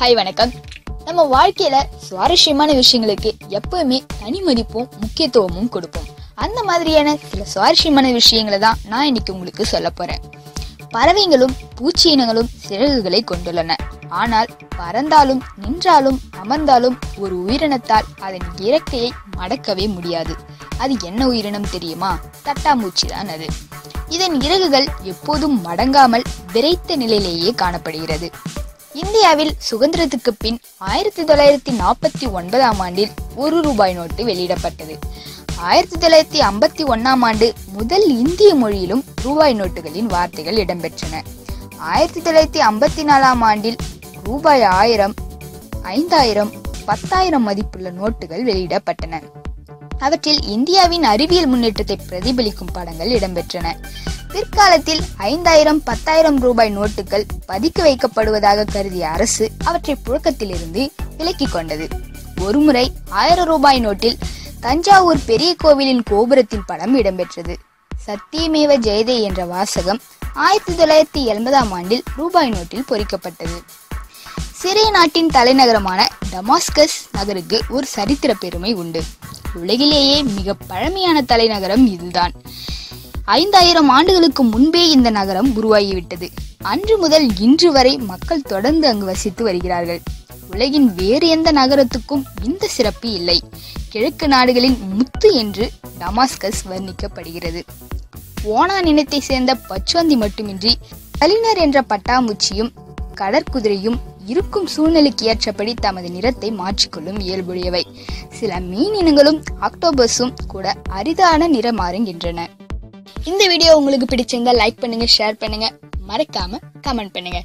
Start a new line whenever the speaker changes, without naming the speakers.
Hi வணக்கம். நம்ம வாழ்க்கையில சுவாரஸ்யமான விஷயங்களுக்கு எப்பவுமே தனி மதிப்பும் முக்கியத்துவமும் கொடுப்போம். அந்த மாதிரியான சில சுவாரஸ்யமான விஷயங்களை தான் நான் இன்னைக்கு உங்களுக்கு சொல்ல போறேன். பறவைகளும் பூச்சி இனங்களும் சிறகுகளை கொண்டுள்ளன. ஆனால் பறந்தாலும் நின்றாலும் அமர்ந்தாலும் ஒரு உயிரினத்தால் அதன் இறக்கையை மடக்கவே முடியாது. அது என்ன உயிரினம் தெரியுமா? தட்டாம்பூச்சி தான் அது. இதன் இறகுகள் எப்போதும் மடங்காமல் விரைத்த நிலையிலேயே காணப்படுகிறது. இந்தியாவில் சுதந்திரத்துக்கு பின் ஆயிரத்தி தொள்ளாயிரத்தி நாற்பத்தி ஒன்பதாம் ஆண்டில் ஒரு ரூபாய் நோட்டு வெளியிடப்பட்டது. ஆயிரத்தி தொள்ளாயிரத்தி ஐம்பத்தி ஒன்னாம் ஆண்டு முதல் இந்திய மொழியிலும் ரூபாய் நோட்டுகளின் வார்த்தைகள் இடம்பெற்றன. ஆயிரத்தி தொள்ளாயிரத்தி ஐம்பத்தி நாலாம் ஆண்டில் ரூபாய் ஆயிரம் ஐந்தாயிரம் பத்தாயிரம் மதிப்புள்ள நோட்டுகள் வெளியிடப்பட்டன. அவற்றில் இந்தியாவின் அறிவியல் முன்னேற்றத்தை பிரதிபலிக்கும் படங்கள் இடம்பெற்றன. பிற்காலத்தில் ஐந்தாயிரம் பத்தாயிரம் ரூபாய் நோட்டுகள் பதுக்கி வைக்கப்படுவதாக கருதிய அரசு அவற்றை புழக்கத்திலிருந்து விலக்கிக் கொண்டது. ஒருமுறை ஆயிரம் ரூபாய் நோட்டில் தஞ்சாவூர் பெரிய கோவிலின் கோபுரத்தின் படம் இடம்பெற்றது. சத்தியமேவ ஜெயதே என்ற வாசகம் ஆயிரத்தி தொள்ளாயிரத்தி எண்பதாம் ஆண்டில் ரூபாய் நோட்டில் பொறிக்கப்பட்டது. சிறிய நாட்டின் தலைநகரமான டமாஸ்கஸ் நகருக்கு ஒரு சரித்திர பெருமை உண்டு. உலகிலேயே மிக பழமையான தலைநகரம் இதுதான். ஐந்தாயிரம் ஆண்டுகளுக்கு முன்பே இந்த நகரம் உருவாகிவிட்டது. அன்று முதல் இன்று வரை மக்கள் தொடர்ந்து அங்கு வசித்து வருகிறார்கள். உலகின் வேறு எந்த நகரத்துக்கும் இந்த சிறப்பு இல்லை. கிழக்கு நாடுகளின் முத்து என்று டமாஸ்கஸ் வர்ணிக்கப்படுகிறது. ஓனா இனத்தை சேர்ந்த பச்சுவந்தி மட்டுமின்றி கலினர் என்ற பட்டாமூச்சியும் கடற்குதிரையும் இருக்கும் சூழ்நிலைக்கு ஏற்றபடி தமது நிறத்தை மாற்றிக்கொள்ளும் இயல்புடையவை. சில மீன் இனங்களும் ஆக்டோபஸும் கூட அரிதான நிறமாறுகின்றன. இந்த வீடியோ உங்களுக்கு பிடிச்சிருந்தா லைக் பண்ணுங்க ஷேர் பண்ணுங்க. மறக்காம கமெண்ட் பண்ணுங்க.